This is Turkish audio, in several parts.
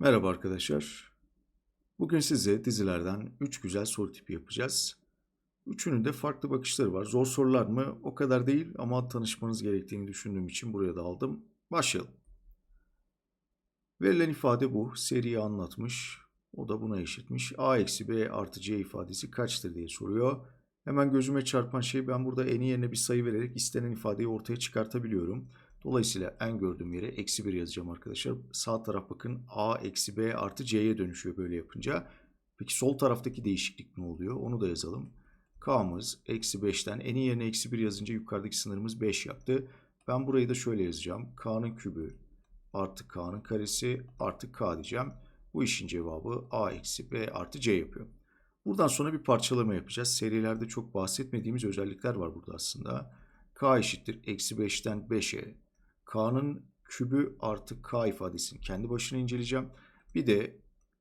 Merhaba arkadaşlar. Bugün size dizilerden 3 güzel soru tipi yapacağız. Üçünün de farklı bakışları var. Zor sorular mı? O kadar değil ama tanışmanız gerektiğini düşündüğüm için buraya da aldım. Başlayalım. Verilen ifade bu. Seriyi anlatmış. O da buna eşitmiş. A eksi B artı C ifadesi kaçtır diye soruyor. Hemen gözüme çarpan şey ben burada eni yerine bir sayı vererek istenen ifadeyi ortaya çıkartabiliyorum. Dolayısıyla en gördüğüm yere eksi 1 yazacağım arkadaşlar. Sağ taraf bakın a eksi b artı c'ye dönüşüyor böyle yapınca. Peki sol taraftaki değişiklik ne oluyor? Onu da yazalım. k'mız eksi 5'ten eni yerine eksi 1 yazınca yukarıdaki sınırımız 5 yaptı. Ben burayı da şöyle yazacağım. k'nın kübü artı k'nın karesi artı k diyeceğim. Bu işin cevabı a eksi b artı c yapıyor. Buradan sonra bir parçalama yapacağız. Serilerde çok bahsetmediğimiz özellikler var burada aslında. k eşittir eksi 5'ten 5'e k'nın kübü artı k ifadesini kendi başına inceleyeceğim. Bir de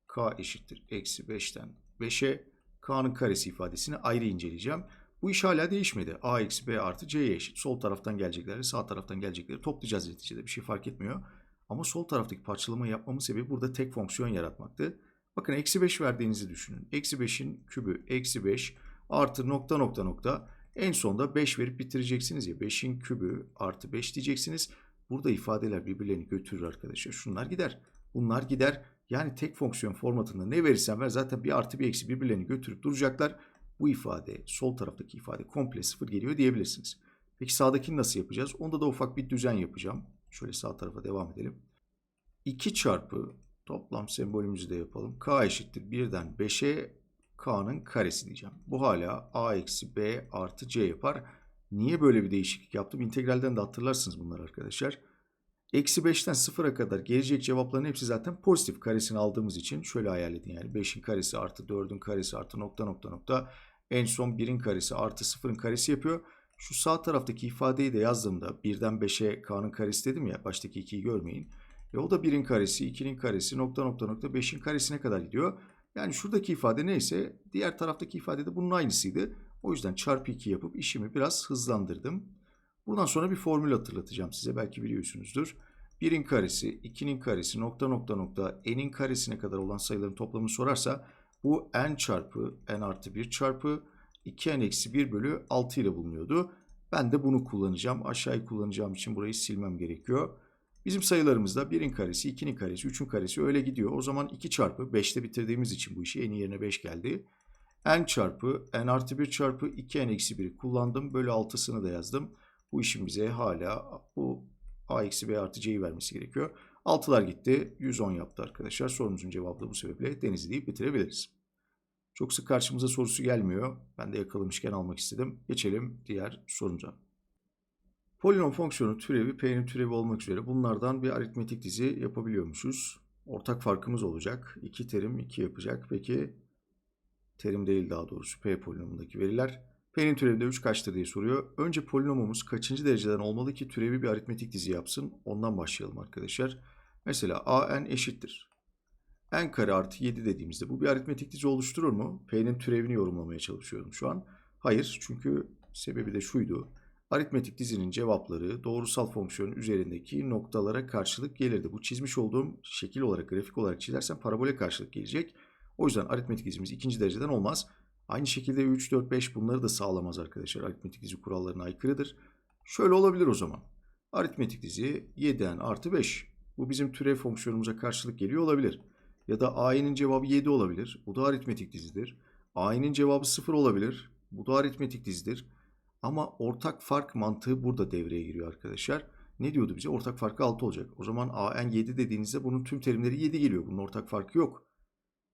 k eşittir eksi 5'ten 5'e k'nın karesi ifadesini ayrı inceleyeceğim. Bu iş hala değişmedi. a eksi b artı c'ye eşit. Sol taraftan gelecekleri sağ taraftan gelecekleri toplayacağız neticede. Bir şey fark etmiyor. Ama sol taraftaki parçalama yapmamın sebebi burada tek fonksiyon yaratmaktı. Bakın eksi 5 verdiğinizi düşünün. Eksi 5'in kübü eksi 5 artı nokta nokta nokta. En sonda 5 verip bitireceksiniz ya. 5'in kübü artı 5 diyeceksiniz. Burada ifadeler birbirlerini götürür arkadaşlar. Şunlar gider. Bunlar gider. Yani tek fonksiyon formatında ne verirsen ver zaten bir artı bir eksi birbirlerini götürüp duracaklar. Bu ifade sol taraftaki ifade komple sıfır geliyor diyebilirsiniz. Peki sağdakini nasıl yapacağız? Onda da ufak bir düzen yapacağım. Şöyle sağ tarafa devam edelim. 2 çarpı toplam sembolümüzü de yapalım. K eşittir 1'den 5'e K'nın karesi diyeceğim. Bu hala A eksi B artı C yapar. Niye böyle bir değişiklik yaptım? İntegralden de hatırlarsınız bunları arkadaşlar. Eksi 5'ten 0'a kadar gelecek cevapların hepsi zaten pozitif karesini aldığımız için şöyle hayal edin yani 5'in karesi artı 4'ün karesi artı nokta nokta nokta en son 1'in karesi artı 0'ın karesi yapıyor. Şu sağ taraftaki ifadeyi de yazdığımda 1'den 5'e k'nın karesi dedim ya baştaki 2'yi görmeyin. E o da 1'in karesi, 2'nin karesi, nokta nokta nokta 5'in karesine kadar gidiyor. Yani şuradaki ifade neyse diğer taraftaki ifade de bunun aynısıydı. O yüzden çarpı 2 yapıp işimi biraz hızlandırdım. Buradan sonra bir formül hatırlatacağım size. Belki biliyorsunuzdur. 1'in karesi, 2'nin karesi, nokta nokta nokta, n'in karesine kadar olan sayıların toplamını sorarsa bu n çarpı n artı 1 çarpı 2n eksi 1 bölü 6 ile bulunuyordu. Ben de bunu kullanacağım. Aşağıyı kullanacağım için burayı silmem gerekiyor. Bizim sayılarımızda 1'in karesi, 2'nin karesi, 3'ün karesi öyle gidiyor. O zaman 2 çarpı 5'te bitirdiğimiz için bu işi en yerine 5 geldi. N çarpı n artı 1 çarpı 2n eksi 1'i kullandım. Bölü 6'sını da yazdım. Bu işin bize hala bu a eksi b artı c'yi vermesi gerekiyor. 6'lar gitti. 110 yaptı arkadaşlar. Sorumuzun cevabı da bu sebeple Denizli deyip bitirebiliriz. Çok sık karşımıza sorusu gelmiyor. Ben de yakalamışken almak istedim. Geçelim diğer sorumuza. Polinom fonksiyonu türevi, p'nin türevi olmak üzere bunlardan bir aritmetik dizi yapabiliyormuşuz. Ortak farkımız olacak. 2 terim 2 yapacak. Peki terim değil daha doğrusu p polinomundaki veriler. P'nin türevi de 3 kaçtır diye soruyor. Önce polinomumuz kaçıncı dereceden olmalı ki türevi bir aritmetik dizi yapsın? Ondan başlayalım arkadaşlar. Mesela a n eşittir. n kare artı 7 dediğimizde bu bir aritmetik dizi oluşturur mu? P'nin türevini yorumlamaya çalışıyorum şu an. Hayır çünkü sebebi de şuydu. Aritmetik dizinin cevapları doğrusal fonksiyonun üzerindeki noktalara karşılık gelirdi. Bu çizmiş olduğum şekil olarak, grafik olarak çizersem parabole karşılık gelecek. O yüzden aritmetik dizimiz ikinci dereceden olmaz. Aynı şekilde 3, 4, 5 bunları da sağlamaz arkadaşlar. Aritmetik dizi kurallarına aykırıdır. Şöyle olabilir o zaman. Aritmetik dizi 7n artı 5. Bu bizim türev fonksiyonumuza karşılık geliyor olabilir. Ya da a'nın cevabı 7 olabilir. Bu da aritmetik dizidir. a'nın cevabı 0 olabilir. Bu da aritmetik dizidir. Ama ortak fark mantığı burada devreye giriyor arkadaşlar. Ne diyordu bize? Ortak farkı 6 olacak. O zaman an 7 dediğinizde bunun tüm terimleri 7 geliyor. Bunun ortak farkı yok.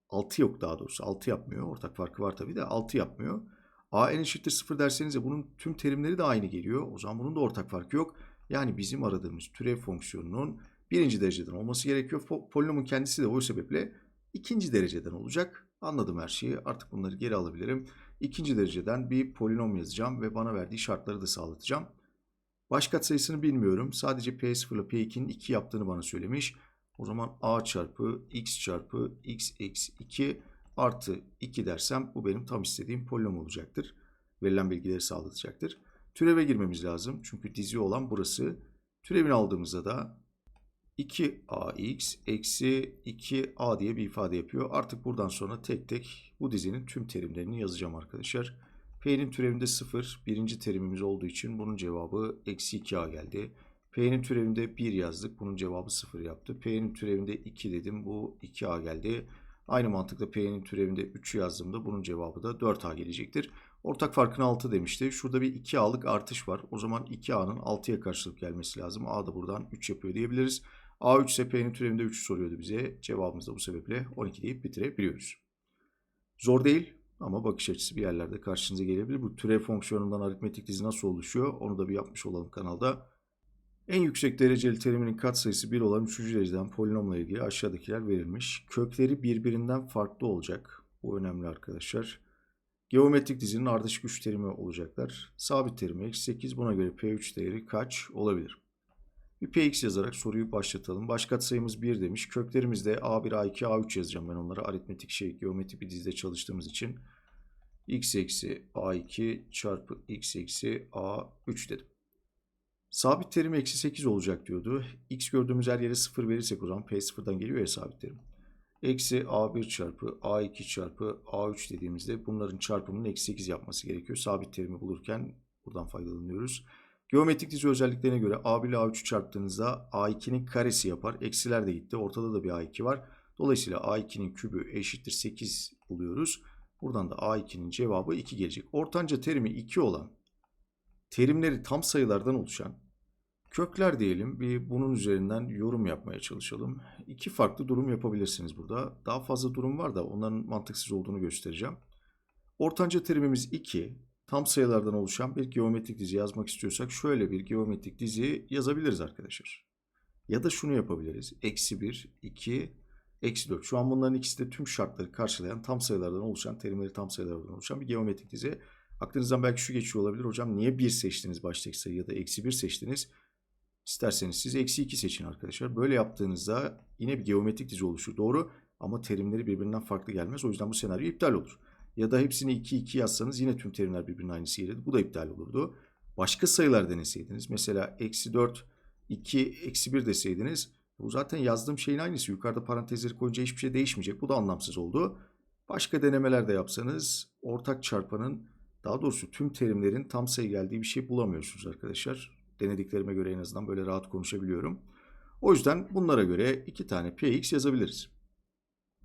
6 yok daha doğrusu. 6 yapmıyor. Ortak farkı var tabii de 6 yapmıyor. A n eşittir 0 derseniz de bunun tüm terimleri de aynı geliyor. O zaman bunun da ortak farkı yok. Yani bizim aradığımız türev fonksiyonunun birinci dereceden olması gerekiyor. Polinomun kendisi de o sebeple ikinci dereceden olacak. Anladım her şeyi. Artık bunları geri alabilirim. İkinci dereceden bir polinom yazacağım ve bana verdiği şartları da sağlatacağım. Baş katsayısını bilmiyorum. Sadece P0 ile P2'nin 2 yaptığını bana söylemiş. O zaman a çarpı x çarpı x eksi 2 artı 2 dersem bu benim tam istediğim polinom olacaktır. Verilen bilgileri sağlatacaktır. Türeve girmemiz lazım. Çünkü dizi olan burası. Türevini aldığımızda da 2ax eksi 2a diye bir ifade yapıyor. Artık buradan sonra tek tek bu dizinin tüm terimlerini yazacağım arkadaşlar. P'nin türevinde 0 birinci terimimiz olduğu için bunun cevabı eksi 2a geldi. P'nin türevinde 1 yazdık. Bunun cevabı 0 yaptı. P'nin türevinde 2 dedim. Bu 2a geldi. Aynı mantıkla P'nin türevinde 3 yazdığımda bunun cevabı da 4a gelecektir. Ortak farkını 6 demişti. Şurada bir 2a'lık artış var. O zaman 2a'nın 6'ya karşılık gelmesi lazım. A da buradan 3 yapıyor diyebiliriz. A3 ise P'nin türevinde 3 soruyordu bize. Cevabımız da bu sebeple 12 deyip bitirebiliyoruz. Zor değil ama bakış açısı bir yerlerde karşınıza gelebilir. Bu türev fonksiyonundan aritmetik dizi nasıl oluşuyor onu da bir yapmış olalım kanalda. En yüksek dereceli teriminin katsayısı 1 olan 3. dereceden polinomla ilgili aşağıdakiler verilmiş. Kökleri birbirinden farklı olacak. Bu önemli arkadaşlar. Geometrik dizinin ardışık 3 terimi olacaklar. Sabit terimi eksi 8. Buna göre P3 değeri kaç olabilir? Bir Px yazarak soruyu başlatalım. Baş katsayımız 1 demiş. Köklerimizde A1, A2, A3 yazacağım ben onlara. Aritmetik şey, geometrik bir dizide çalıştığımız için. x eksi A2 çarpı x eksi A3 dedim. Sabit terim eksi 8 olacak diyordu. X gördüğümüz her yere 0 verirsek o zaman P0'dan geliyor ya sabit terim. Eksi A1 çarpı A2 çarpı A3 dediğimizde bunların çarpımının eksi 8 yapması gerekiyor. Sabit terimi bulurken buradan faydalanıyoruz. Geometrik dizi özelliklerine göre A1 ile A3'ü çarptığınızda A2'nin karesi yapar. Eksiler de gitti. Ortada da bir A2 var. Dolayısıyla A2'nin kübü eşittir 8 buluyoruz. Buradan da A2'nin cevabı 2 gelecek. Ortanca terimi 2 olan terimleri tam sayılardan oluşan kökler diyelim. Bir bunun üzerinden yorum yapmaya çalışalım. İki farklı durum yapabilirsiniz burada. Daha fazla durum var da onların mantıksız olduğunu göstereceğim. Ortanca terimimiz 2 tam sayılardan oluşan bir geometrik dizi yazmak istiyorsak şöyle bir geometrik dizi yazabiliriz arkadaşlar. Ya da şunu yapabiliriz. Eksi 1, 2, eksi 4. Şu an bunların ikisi de tüm şartları karşılayan tam sayılardan oluşan, terimleri tam sayılardan oluşan bir geometrik dizi. Aklınızdan belki şu geçiyor olabilir. Hocam niye 1 seçtiniz baştaki sayı ya da eksi 1 seçtiniz? İsterseniz siz eksi 2 seçin arkadaşlar. Böyle yaptığınızda yine bir geometrik dizi oluşur. Doğru ama terimleri birbirinden farklı gelmez. O yüzden bu senaryo iptal olur. Ya da hepsini 2 2 yazsanız yine tüm terimler birbirinin aynısı gelirdi. Bu da iptal olurdu. Başka sayılar deneseydiniz. Mesela eksi 4, 2, eksi 1 deseydiniz. Bu zaten yazdığım şeyin aynısı. Yukarıda parantezleri koyunca hiçbir şey değişmeyecek. Bu da anlamsız oldu. Başka denemeler de yapsanız ortak çarpanın daha doğrusu tüm terimlerin tam sayı geldiği bir şey bulamıyorsunuz arkadaşlar. Denediklerime göre en azından böyle rahat konuşabiliyorum. O yüzden bunlara göre iki tane px yazabiliriz.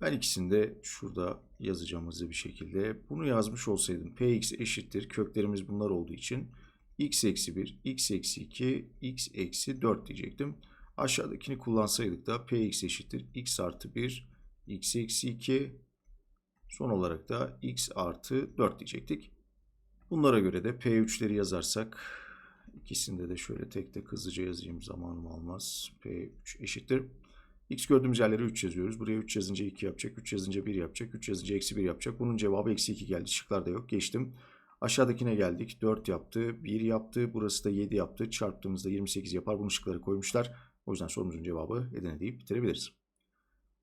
Ben ikisini de şurada yazacağım bir şekilde. Bunu yazmış olsaydım px eşittir. Köklerimiz bunlar olduğu için x eksi 1, x eksi 2, x eksi 4 diyecektim. Aşağıdakini kullansaydık da px eşittir. x artı 1, x eksi 2, son olarak da x artı 4 diyecektik. Bunlara göre de p3'leri yazarsak ikisinde de şöyle tek tek hızlıca yazayım zamanım almaz. p3 eşittir. X gördüğümüz yerlere 3 yazıyoruz. Buraya 3 yazınca 2 yapacak. 3 yazınca 1 yapacak. 3 yazınca eksi 1 yapacak. Bunun cevabı eksi 2 geldi. Şıklarda yok. Geçtim. Aşağıdakine geldik. 4 yaptı. 1 yaptı. Burası da 7 yaptı. Çarptığımızda 28 yapar. Bunu şıklara koymuşlar. O yüzden sorumuzun cevabı Edirne deyip bitirebiliriz.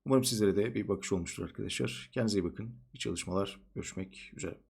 Umarım sizlere de bir bakış olmuştur arkadaşlar. Kendinize iyi bakın. İyi çalışmalar. Görüşmek üzere.